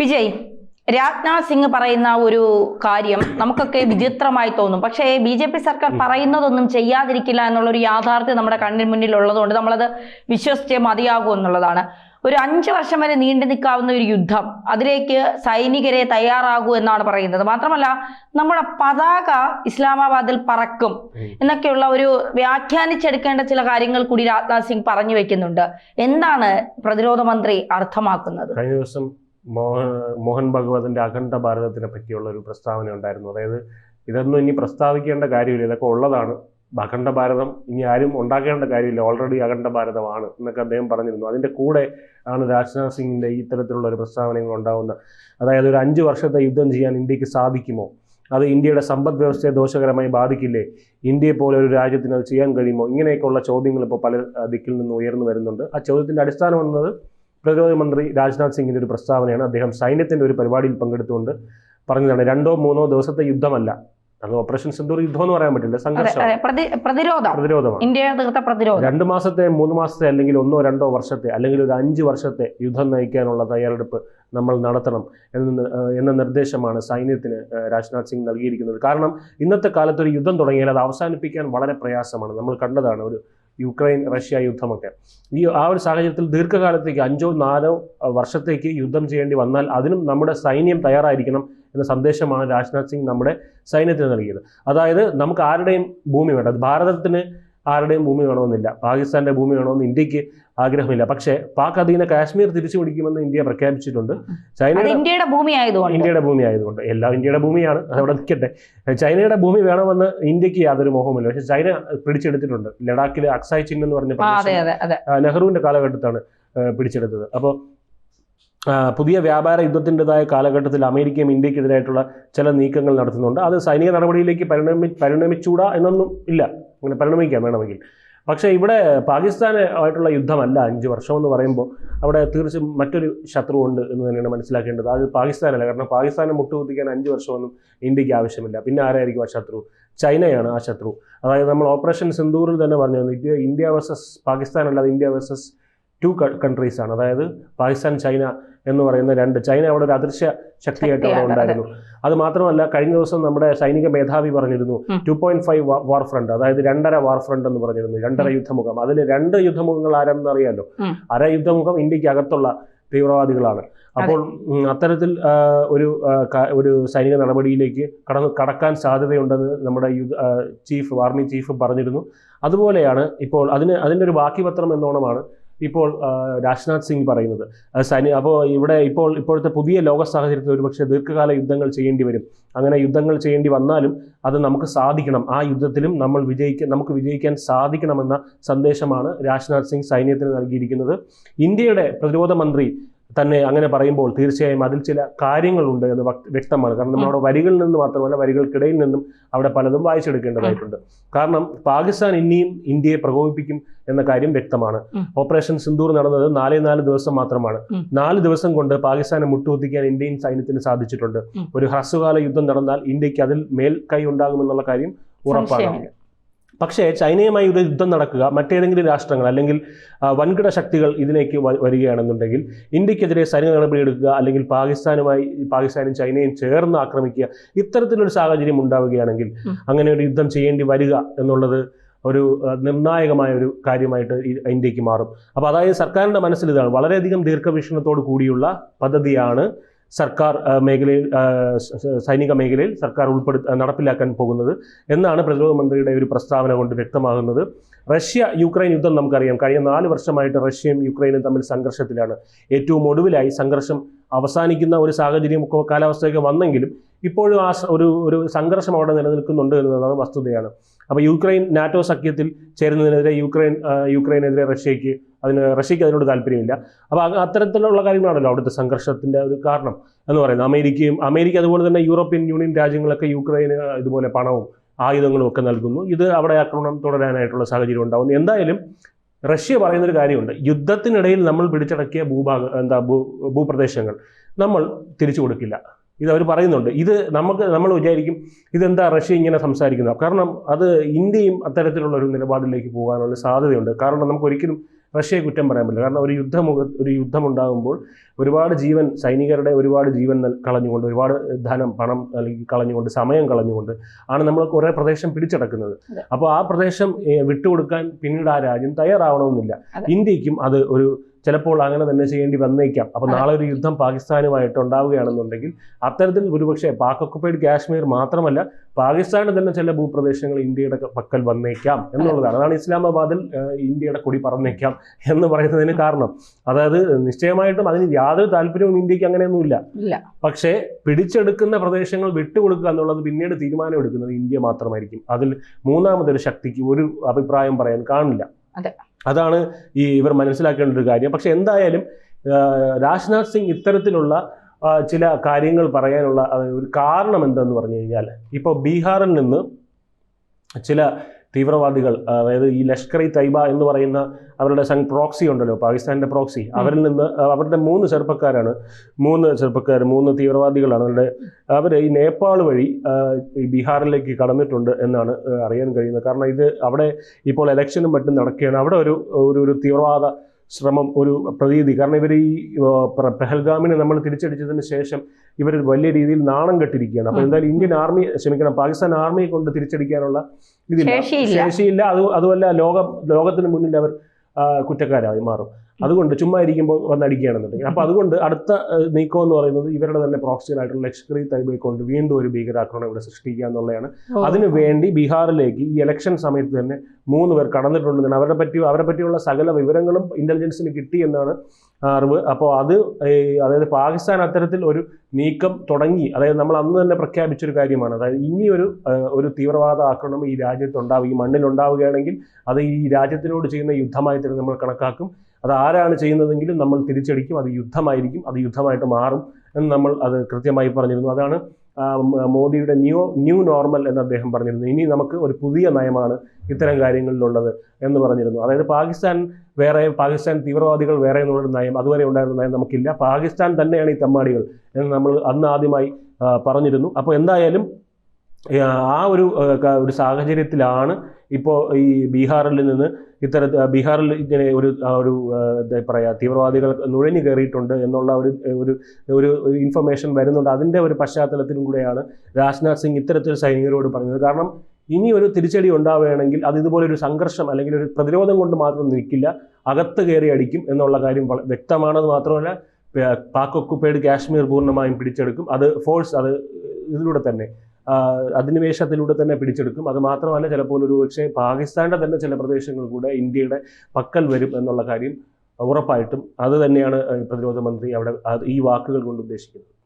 വിജയ് രാജ്നാഥ് സിംഗ് പറയുന്ന ഒരു കാര്യം നമുക്കൊക്കെ വിചിത്രമായി തോന്നും. പക്ഷേ ബി ജെ പി സർക്കാർ പറയുന്നതൊന്നും ചെയ്യാതിരിക്കില്ല എന്നുള്ള ഒരു യാഥാർത്ഥ്യം നമ്മുടെ കണ്ണിന് മുന്നിൽ ഉള്ളതുകൊണ്ട് നമ്മളത് വിശ്വസിച്ചേ മതിയാകൂ എന്നുള്ളതാണ്. ഒരു അഞ്ച് വർഷം വരെ നീണ്ടു നിൽക്കാവുന്ന ഒരു യുദ്ധം അതിലേക്ക് സൈനികരെ തയ്യാറാകൂ എന്നാണ് പറയുന്നത്. മാത്രമല്ല നമ്മുടെ പതാക ഇസ്ലാമാബാദിൽ പറക്കും എന്നൊക്കെയുള്ള ഒരു വ്യാഖ്യാനിച്ചെടുക്കേണ്ട ചില കാര്യങ്ങൾ കൂടി രാജ്നാഥ് സിംഗ് പറഞ്ഞു വെക്കുന്നുണ്ട്. എന്താണ് പ്രതിരോധ മന്ത്രി അർത്ഥമാക്കുന്നത്? കഴിഞ്ഞ ദിവസം മോഹൻ മോഹൻ ഭഗവതിന്റെ അഖണ്ഡ ഭാരതത്തിനെ പറ്റിയുള്ള ഒരു പ്രസ്താവന ഉണ്ടായിരുന്നു. അതായത് ഇതൊന്നും ഇനി പ്രസ്താവിക്കേണ്ട കാര്യമില്ല. ഇതൊക്കെ ഉള്ളതാണ്. അഖണ്ഡ ഭാരതം ഇനി ആരും ഉണ്ടാക്കേണ്ട കാര്യമില്ല. ഓൾറെഡി അഖണ്ഡ ഭാരതമാണ് എന്നൊക്കെ അദ്ദേഹം പറഞ്ഞിരുന്നു. അതിന്റെ കൂടെ ആണ് രാജ്നാഥ് സിംഗിന്റെ ഇത്തരത്തിലുള്ള ഒരു പ്രസ്താവനകൾ ഉണ്ടാകുന്ന അതായത് ഒരു അഞ്ച് വർഷത്തെ യുദ്ധം ചെയ്യാൻ ഇന്ത്യയ്ക്ക് സാധിക്കുമോ? അത് ഇന്ത്യയുടെ സമ്പദ് വ്യവസ്ഥയെ ദോഷകരമായി ബാധിക്കില്ലേ? ഇന്ത്യയെ പോലെ ഒരു രാജ്യത്തിന് അത് ചെയ്യാൻ കഴിയുമോ? ഇങ്ങനെയൊക്കെയുള്ള ചോദ്യങ്ങൾ ഇപ്പോൾ പല ദിക്കിൽ നിന്ന് ഉയർന്നു വരുന്നുണ്ട്. ആ ചോദ്യത്തിന്റെ അടിസ്ഥാനം എന്നത് പ്രതിരോധ മന്ത്രി രാജ്നാഥ് സിംഗിന്റെ ഒരു പ്രസ്താവനയാണ്. അദ്ദേഹം സൈന്യത്തിന്റെ ഒരു പരിപാടിയിൽ പങ്കെടുത്തുകൊണ്ട് പറഞ്ഞതാണ് രണ്ടോ മൂന്നോ ദിവസത്തെ യുദ്ധമല്ല. അത് ഓപ്പറേഷൻ സിന്ദൂർ യുദ്ധം എന്ന് പറയാൻ പറ്റില്ല സംഘർഷം. പ്രതിരോധം. പ്രതിരോധമാണ്. ഇന്ത്യ തീർത്ത പ്രതിരോധം. രണ്ട് മാസത്തെ മൂന്ന് മാസത്തെ അല്ലെങ്കിൽ ഒന്നോ രണ്ടോ വർഷത്തെ അല്ലെങ്കിൽ ഒരു അഞ്ച് വർഷത്തെ യുദ്ധം നയിക്കാനുള്ള തയ്യാറെടുപ്പ് നമ്മൾ നടത്തണം എന്ന എന്ന നിർദ്ദേശമാണ് സൈന്യത്തിന് രാജ്നാഥ് സിംഗ് നൽകിയിരിക്കുന്നത്. കാരണം ഇന്നത്തെ കാലത്ത് ഒരു യുദ്ധം തുടങ്ങിയാൽ അത് അവസാനിപ്പിക്കാൻ വളരെ പ്രയാസമാണ്. നമ്മൾ കണ്ടതാണ് ഒരു യുക്രൈൻ റഷ്യ യുദ്ധമൊക്കെ. ഈ ആ ഒരു സാഹചര്യത്തിൽ ദീർഘകാലത്തേക്ക് അഞ്ചോ നാലോ വർഷത്തേക്ക് യുദ്ധം ചെയ്യേണ്ടി വന്നാൽ അതിനും നമ്മുടെ സൈന്യം തയ്യാറായിരിക്കണം എന്ന സന്ദേശമാണ് രാജ്നാഥ് സിംഗ് നമ്മുടെ സൈന്യത്തിന് നൽകിയത്. അതായത് നമുക്ക് ആരുടെയും ഭൂമി വേണ്ട. ഭാരതത്തിന് ആരുടെയും ഭൂമി വേണമെന്നില്ല. പാകിസ്ഥാന്റെ ഭൂമി വേണമെന്ന് ഇന്ത്യയ്ക്ക് ആഗ്രഹമില്ല. പക്ഷേ പാക് അധീന കാശ്മീർ തിരിച്ചു പിടിക്കുമെന്ന് ഇന്ത്യ പ്രഖ്യാപിച്ചിട്ടുണ്ട്. ചൈന ഇന്ത്യയുടെ ഭൂമി ആയതുകൊണ്ട്. ഇന്ത്യയുടെ ഭൂമി ആയതുകൊണ്ട്. എല്ലാം ഇന്ത്യയുടെ ഭൂമിയാണ്. അതവിടെ നിൽക്കട്ടെ. ചൈനയുടെ ഭൂമി വേണമെന്ന് ഇന്ത്യയ്ക്ക് യാതൊരു മോഹമില്ല പക്ഷെ ചൈന പിടിച്ചെടുത്തിട്ടുണ്ട്. ലഡാക്കിലെ അക്സായ് ചിഹ്നം എന്ന് പറഞ്ഞ പ്രദേശം. നെഹ്റുവിന്റെ കാലഘട്ടത്താണ് പിടിച്ചെടുത്തത്. അപ്പോൾ പുതിയ വ്യാപാര യുദ്ധത്തിന്റെതായ കാലഘട്ടത്തിൽ അമേരിക്കയും ഇന്ത്യക്കെതിരായിട്ടുള്ള ചില നീക്കങ്ങൾ നടത്തുന്നുണ്ട്. അത് സൈനിക നടപടിയിലേക്ക് പരിണമി പരിണമിച്ചൂടാ എന്നൊന്നും ഇല്ല. അങ്ങനെ പരിണമിക്കാം വേണമെങ്കിൽ. പക്ഷേ ഇവിടെ പാകിസ്ഥാനുമായിട്ടുള്ള യുദ്ധമല്ല അഞ്ച് വർഷം എന്ന് പറയുമ്പോൾ അവിടെ തീർച്ചയായും മറ്റൊരു ശത്രു ഉണ്ട് എന്ന് തന്നെയാണ് മനസ്സിലാക്കേണ്ടത്. അത് പാകിസ്ഥാനല്ല. കാരണം പാകിസ്ഥാനെ മുട്ടുകുത്തിക്കാൻ അഞ്ച് വർഷമൊന്നും ഇന്ത്യയ്ക്ക് ആവശ്യമില്ല. പിന്നെ ആരായിരിക്കും ആ ശത്രു? ചൈനയാണ് ആ ശത്രു. അതായത് നമ്മൾ ഓപ്പറേഷൻ സിന്ദൂറിൽ തന്നെ പറഞ്ഞു ഇന്ത്യ ഇന്ത്യ വേഴ്സസ് പാകിസ്ഥാൻ അല്ലാതെ ഇന്ത്യ വേഴ്സസ് ടു കൺട്രീസാണ് അതായത് പാകിസ്ഥാൻ ചൈന എന്ന് പറയുന്ന രണ്ട്. ചൈന അവിടെ ഒരു അദൃശ്യ ശക്തിയായിട്ട് അവിടെ ഉണ്ടായിരുന്നു. അത്. മാത്രമല്ല കഴിഞ്ഞ ദിവസം നമ്മുടെ സൈനിക മേധാവി പറഞ്ഞിരുന്നു. Two point five war front അതായത് രണ്ടര വാർ ഫ്രണ്ട് എന്ന് പറഞ്ഞിരുന്നു രണ്ടര യുദ്ധമുഖം. അതിൽ രണ്ട് യുദ്ധമുഖങ്ങൾ ആരെന്ന് അറിയാലോ? അര യുദ്ധമുഖം ഇന്ത്യയ്ക്ക് അകത്തുള്ള തീവ്രവാദികളാണ്. അപ്പോൾ അത്തരത്തിൽ ഒരു ഒരു സൈനിക നടപടിയിലേക്ക് കടന്ന് കടക്കാൻ സാധ്യതയുണ്ടെന്ന് നമ്മുടെ യുദ്ധ ചീഫ് ആർമി ചീഫ് പറഞ്ഞിരുന്നു. അതുപോലെയാണ് ഇപ്പോൾ അതിന് അതിന്റെ ഒരു ബാക്കി പത്രം എന്നോണമാണ് ഇപ്പോൾ രാജ്നാഥ് സിംഗ് പറയുന്നത്. സൈനിക അപ്പോൾ ഇവിടെ ഇപ്പോൾ ഇപ്പോഴത്തെ പുതിയ ലോക സാഹചര്യത്തിൽ ഒരുപക്ഷെ ദീർഘകാല യുദ്ധങ്ങൾ ചെയ്യേണ്ടി വരും. അങ്ങനെ യുദ്ധങ്ങൾ ചെയ്യേണ്ടി വന്നാലും അത് നമുക്ക് സാധിക്കണം. ആ യുദ്ധത്തിലും നമ്മൾ വിജയിക്കാൻ നമുക്ക് വിജയിക്കാൻ സാധിക്കണമെന്ന സന്ദേശമാണ് രാജ്നാഥ് സിംഗ് സൈന്യത്തിന് നൽകിയിരിക്കുന്നത്. ഇന്ത്യയുടെ പ്രതിരോധ മന്ത്രി തന്നെ അങ്ങനെ പറയുമ്പോൾ തീർച്ചയായും അതിൽ ചില കാര്യങ്ങളുണ്ട് എന്ന് വ്യക്തമാണ്. കാരണം നമ്മളവിടെ വരികളിൽ നിന്ന് മാത്രമല്ല വരികൾക്കിടയിൽ നിന്നും അവിടെ പലതും വായിച്ചെടുക്കേണ്ടതായിട്ടുണ്ട് കാരണം പാകിസ്ഥാൻ ഇനിയും ഇന്ത്യയെ പ്രകോപിപ്പിക്കും എന്ന കാര്യം വ്യക്തമാണ്. ഓപ്പറേഷൻ സിന്ദൂർ നടന്നത് നാലേ നാല് ദിവസം മാത്രമാണ്. നാല് ദിവസം കൊണ്ട് പാകിസ്ഥാനെ മുട്ടുകുത്തിക്കാൻ ഇന്ത്യൻ സൈന്യത്തിന് സാധിച്ചിട്ടുണ്ട്. ഒരു ഹ്രസ്വകാല യുദ്ധം നടന്നാൽ ഇന്ത്യയ്ക്ക് അതിൽ മേൽ കൈ ഉണ്ടാകുമെന്നുള്ള കാര്യം ഉറപ്പാണ്. പക്ഷേ ചൈനയുമായി ഒരു യുദ്ധം നടക്കുക മറ്റേതെങ്കിലും രാഷ്ട്രങ്ങൾ അല്ലെങ്കിൽ വൻകിട ശക്തികൾ ഇതിലേക്ക് വരികയാണെന്നുണ്ടെങ്കിൽ ഇന്ത്യക്കെതിരെ സൈനിക നടപടിയെടുക്കുക അല്ലെങ്കിൽ പാകിസ്ഥാനുമായി പാകിസ്ഥാനും ചൈനയും ചേർന്ന് ആക്രമിക്കുക ഇത്തരത്തിലൊരു സാഹചര്യം ഉണ്ടാവുകയാണെങ്കിൽ അങ്ങനെ ഒരു യുദ്ധം ചെയ്യേണ്ടി വരിക എന്നുള്ളത് ഒരു നിർണായകമായ ഒരു കാര്യമായിട്ട് ഇന്ത്യയ്ക്ക് മാറും. അപ്പോൾ അതായത് സർക്കാരിന്റെ മനസ്സിൽ ഇതാണ് വളരെയധികം ദീർഘവീക്ഷണത്തോട് കൂടിയുള്ള പദ്ധതിയാണ് സർക്കാർ മേഖലയിൽ സൈനിക മേഖലയിൽ സർക്കാർ ഉൾപ്പെടുത്ത നടപ്പിലാക്കാൻ പോകുന്നത് എന്നാണ് പ്രതിരോധ മന്ത്രിയുടെ ഒരു പ്രസ്താവന കൊണ്ട് വ്യക്തമാകുന്നത്. റഷ്യ യുക്രൈൻ യുദ്ധം നമുക്കറിയാം. കഴിഞ്ഞ നാല് വർഷമായിട്ട് റഷ്യയും യുക്രൈനും തമ്മിൽ സംഘർഷത്തിലാണ്. ഏറ്റവും ഒടുവിലായി സംഘർഷം അവസാനിക്കുന്ന ഒരു സാഹചര്യം കാലാവസ്ഥയൊക്കെ വന്നെങ്കിലും ഇപ്പോഴും ആ ഒരു ഒരു സംഘർഷം അവിടെ നിലനിൽക്കുന്നുണ്ട് എന്നതാണ് വസ്തുതയാണ്. അപ്പോൾ യുക്രൈൻ നാറ്റോ സഖ്യത്തിൽ ചേരുന്നതിനെതിരെ യുക്രൈൻ യുക്രൈനെതിരെ റഷ്യയ്ക്ക് അതിന് റഷ്യയ്ക്ക് അതിനോട് താല്പര്യമില്ല. അപ്പോൾ അത്തരത്തിലുള്ള കാര്യങ്ങളാണല്ലോ അവിടുത്തെ സംഘർഷത്തിന്റെ ഒരു കാരണം എന്ന് പറയുന്നത്. അമേരിക്കയും അമേരിക്ക അതുപോലെ തന്നെ യൂറോപ്യൻ യൂണിയൻ രാജ്യങ്ങളൊക്കെ യുക്രൈന് ഇതുപോലെ പണവും ആയുധങ്ങളും ഒക്കെ നൽകുന്നു. ഇത് അവിടെ ആക്രമണം തുടരാനായിട്ടുള്ള സാഹചര്യം ഉണ്ടാകുന്നു. എന്തായാലും റഷ്യ പറയുന്നൊരു കാര്യമുണ്ട്. യുദ്ധത്തിനിടയിൽ നമ്മൾ പിടിച്ചടക്കിയ ഭൂഭാഗ എന്താ ഭൂ ഭൂപ്രദേശങ്ങൾ നമ്മൾ തിരിച്ചു കൊടുക്കില്ല. ഇത് അവർ പറയുന്നുണ്ട്. ഇത് നമുക്ക് നമ്മൾ വിചാരിക്കും ഇതെന്താ റഷ്യ ഇങ്ങനെ സംസാരിക്കുന്നത്? കാരണം അത് ഇന്ത്യയും അത്തരത്തിലുള്ള ഒരു നിലപാടിലേക്ക് പോകാനുള്ള സാധ്യതയുണ്ട്. കാരണം നമുക്ക് ഒരിക്കലും റഷ്യയെ കുറ്റം പറയാൻ പറ്റില്ല. കാരണം ഒരു യുദ്ധമുഖ ഒരു യുദ്ധമുണ്ടാകുമ്പോൾ ഒരുപാട് ജീവൻ സൈനികരുടെ ഒരുപാട് ജീവൻ കളഞ്ഞുകൊണ്ട് ഒരുപാട് ധനം പണം അല്ലെങ്കിൽ കളഞ്ഞുകൊണ്ട് സമയം കളഞ്ഞുകൊണ്ട് ആണ് നമ്മൾ കുറേ പ്രദേശം പിടിച്ചടക്കുന്നത്. അപ്പോൾ ആ പ്രദേശം വിട്ടുകൊടുക്കാൻ പിന്നീട് ആ രാജ്യം തയ്യാറാവണമെന്നില്ല. ഇന്ത്യക്കും അത് ഒരു ചിലപ്പോൾ അങ്ങനെ തന്നെ ചെയ്യേണ്ടി വന്നേക്കാം. അപ്പോൾ നാളെ ഒരു യുദ്ധം പാകിസ്ഥാനുമായിട്ട് ഉണ്ടാവുകയാണെന്നുണ്ടെങ്കിൽ അത്തരത്തിൽ ഒരുപക്ഷെ പാക് ഒക്കുപ്പൈഡ് കാശ്മീർ മാത്രമല്ല പാകിസ്ഥാന് തന്നെ ചില ഭൂപ്രദേശങ്ങൾ ഇന്ത്യയുടെ പക്കൽ വന്നേക്കാം എന്നുള്ളതാണ്. അതാണ് ഇസ്ലാമാബാദിൽ ഇന്ത്യയുടെ കൊടി പറന്നേക്കാം എന്ന് പറയുന്നതിന് കാരണം. അതായത് നിശ്ചയമായിട്ടും അതിന് യാതൊരു താല്പര്യവും ഇന്ത്യയ്ക്ക് അങ്ങനെയൊന്നുമില്ല. പക്ഷേ പിടിച്ചെടുക്കുന്ന പ്രദേശങ്ങൾ വിട്ടുകൊടുക്കുക എന്നുള്ളത് പിന്നീട് തീരുമാനമെടുക്കുന്നത് ഇന്ത്യ മാത്രമായിരിക്കും. അതിൽ മൂന്നാമതൊരു ശക്തിക്ക് ഒരു അഭിപ്രായം പറയാൻ കാണില്ല. അതെ. അതാണ് ഈ ഇവർ മനസ്സിലാക്കേണ്ട ഒരു കാര്യം. പക്ഷെ എന്തായാലും രാജ്നാഥ് സിംഗ് ഇത്തരത്തിലുള്ള ചില കാര്യങ്ങൾ പറയാനുള്ള ഒരു കാരണം എന്തെന്ന് പറഞ്ഞു കഴിഞ്ഞാൽ ഇപ്പോൾ ബീഹാറിൽ നിന്ന് ചില തീവ്രവാദികൾ അതായത് ഈ ലഷ്കർ ഇ തൈബ എന്ന് പറയുന്ന അവരുടെ സംഘ് പ്രോക്സി ഉണ്ടല്ലോ പാകിസ്ഥാന്റെ പ്രോക്സി അവരിൽ നിന്ന് അവരുടെ മൂന്ന് ചെറുപ്പക്കാരാണ്. മൂന്ന് ചെറുപ്പക്കാർ മൂന്ന് തീവ്രവാദികളാണ്. അവരുടെ അവർ ഈ നേപ്പാൾ വഴി ഈ ബീഹാറിലേക്ക് കടന്നിട്ടുണ്ട് എന്നാണ് അറിയാൻ കഴിയുന്നത്. കാരണം ഇത് അവിടെ ഇപ്പോൾ ഇലക്ഷനും മറ്റും നടക്കുകയാണ്. അവിടെ ഒരു ഒരു ഒരു തീവ്രവാദ ശ്രമം ഒരു പ്രതീതി. കാരണം ഇവർ ഈ പെഹൽഗാമിനെ നമ്മൾ തിരിച്ചടിച്ചതിന് ശേഷം ഇവർ വലിയ രീതിയിൽ നാണം കെട്ടിരിക്കുകയാണ്. അപ്പോൾ. എന്തായാലും ഇന്ത്യൻ ആർമി ക്ഷമിക്കണം പാകിസ്ഥാൻ ആർമിയെ കൊണ്ട് തിരിച്ചടിക്കാനുള്ള ഇതില്ല. ശേഷിയില്ല. അത് അതുമല്ല ലോകം ലോകത്തിന് മുന്നിൽ അവർ കുറ്റക്കാരായി മാറും. അതുകൊണ്ട് ചുമ്മാ ഇരിക്കുമ്പോൾ വന്നടിക്കുകയാണെന്നുണ്ടെങ്കിൽ. അപ്പോൾ അതുകൊണ്ട് അടുത്ത നീക്കം എന്ന് പറയുന്നത് ഇവരുടെ തന്നെ പ്രോക്സികളായിട്ടുള്ള ലഷ്കർ ഇ തൈബെ കൊണ്ട് വീണ്ടും ഒരു ഭീകരാക്രമണം ഇവിടെ സൃഷ്ടിക്കുക എന്നുള്ളതാണ്. അതിനുവേണ്ടി അതിനു വേണ്ടി ബീഹാറിലേക്ക് ഈ ഇലക്ഷൻ സമയത്ത് തന്നെ മൂന്ന് പേർ കടന്നിട്ടുണ്ടെന്നാണ്. അവരെ പറ്റി അവരെ പറ്റിയുള്ള സകല വിവരങ്ങളും ഇന്റലിജൻസിന് കിട്ടി എന്നാണ് അറിവ്. അപ്പോൾ അത് അതായത് പാകിസ്ഥാൻ അത്തരത്തിൽ ഒരു നീക്കം തുടങ്ങി. അതായത് നമ്മൾ അന്ന് തന്നെ പ്രഖ്യാപിച്ചൊരു കാര്യമാണ്. അതായത് ഇനിയൊരു ഒരു ഒരു തീവ്രവാദ ആക്രമണം ഈ രാജ്യത്ത് ഉണ്ടാവുക ഈ മണ്ണിൽ ഉണ്ടാവുകയാണെങ്കിൽ അത് ഈ രാജ്യത്തിനോട് ചെയ്യുന്ന യുദ്ധമായി തന്നെ നമ്മൾ കണക്കാക്കും. അത് ആരാണ് ചെയ്യുന്നതെങ്കിലും നമ്മൾ തിരിച്ചടിക്കും അത് യുദ്ധമായിരിക്കും അത് യുദ്ധമായിട്ട് മാറും എന്ന് നമ്മൾ അത് കൃത്യമായി പറഞ്ഞിരുന്നു. അതാണ് മോദിയുടെ ന്യൂ ന്യൂ നോർമൽ എന്ന് അദ്ദേഹം പറഞ്ഞിരുന്നു. ഇനി നമുക്ക് ഒരു പുതിയ നയമാണ് ഇത്തരം കാര്യങ്ങളിലുള്ളത് എന്ന് പറഞ്ഞിരുന്നു. അതായത് പാകിസ്ഥാൻ വേറെ പാകിസ്ഥാൻ തീവ്രവാദികൾ വേറെ എന്നുള്ളൊരു നയം അതുവരെ ഉണ്ടായിരുന്ന നയം നമുക്കില്ല. പാകിസ്ഥാൻ തന്നെയാണ് ഈ തെമ്മാടികൾ എന്ന് നമ്മൾ അന്ന് ആദ്യമായി പറഞ്ഞിരുന്നു. അപ്പോൾ എന്തായാലും ആ, ഒരു ഒരു സാഹചര്യത്തിലാണ് ഇപ്പോൾ ഈ ബീഹാറിൽ നിന്ന് ഇത്തരത്തിൽ ബീഹാറിൽ ഇങ്ങനെ ഒരു ഒരു എന്താ പറയുക തീവ്രവാദികൾ നുഴഞ്ഞു കയറിയിട്ടുണ്ട് എന്നുള്ള ഒരു ഒരു ഒരു ഇൻഫർമേഷൻ വരുന്നുണ്ട്. അതിന്റെ ഒരു പശ്ചാത്തലത്തിലും കൂടെയാണ് രാജ്നാഥ് സിംഗ് ഇത്തരത്തിൽ സൈനികരോട് പറഞ്ഞത്. കാരണം ഇനി ഒരു തിരിച്ചടി ഉണ്ടാവുകയാണെങ്കിൽ അത് ഇതുപോലെ ഒരു സംഘർഷം അല്ലെങ്കിൽ ഒരു പ്രതിരോധം കൊണ്ട് മാത്രം നിൽക്കില്ല അകത്ത് കയറി അടിക്കും എന്നുള്ള കാര്യം വ്യക്തമാണെന്ന് മാത്രമല്ല പാക് ഒക്കുപ്പൈഡ് കാശ്മീർ പൂർണമായും പിടിച്ചെടുക്കും. അത് ഫോഴ്സ് അത് ഇതിലൂടെ തന്നെ. അധിനിവേശത്തിലൂടെ തന്നെ പിടിച്ചെടുക്കും. അത് മാത്രമല്ല ചിലപ്പോൾ ഒരു പക്ഷേ പാകിസ്ഥാന്റെ തന്നെ ചില പ്രദേശങ്ങൾ കൂടെ ഇന്ത്യയുടെ പക്കൽ വരും എന്നുള്ള കാര്യം ഉറപ്പായിട്ടും അത് തന്നെയാണ് പ്രതിരോധ മന്ത്രി അവിടെ ഈ വാക്കുകൾ കൊണ്ട് ഉദ്ദേശിക്കുന്നത്.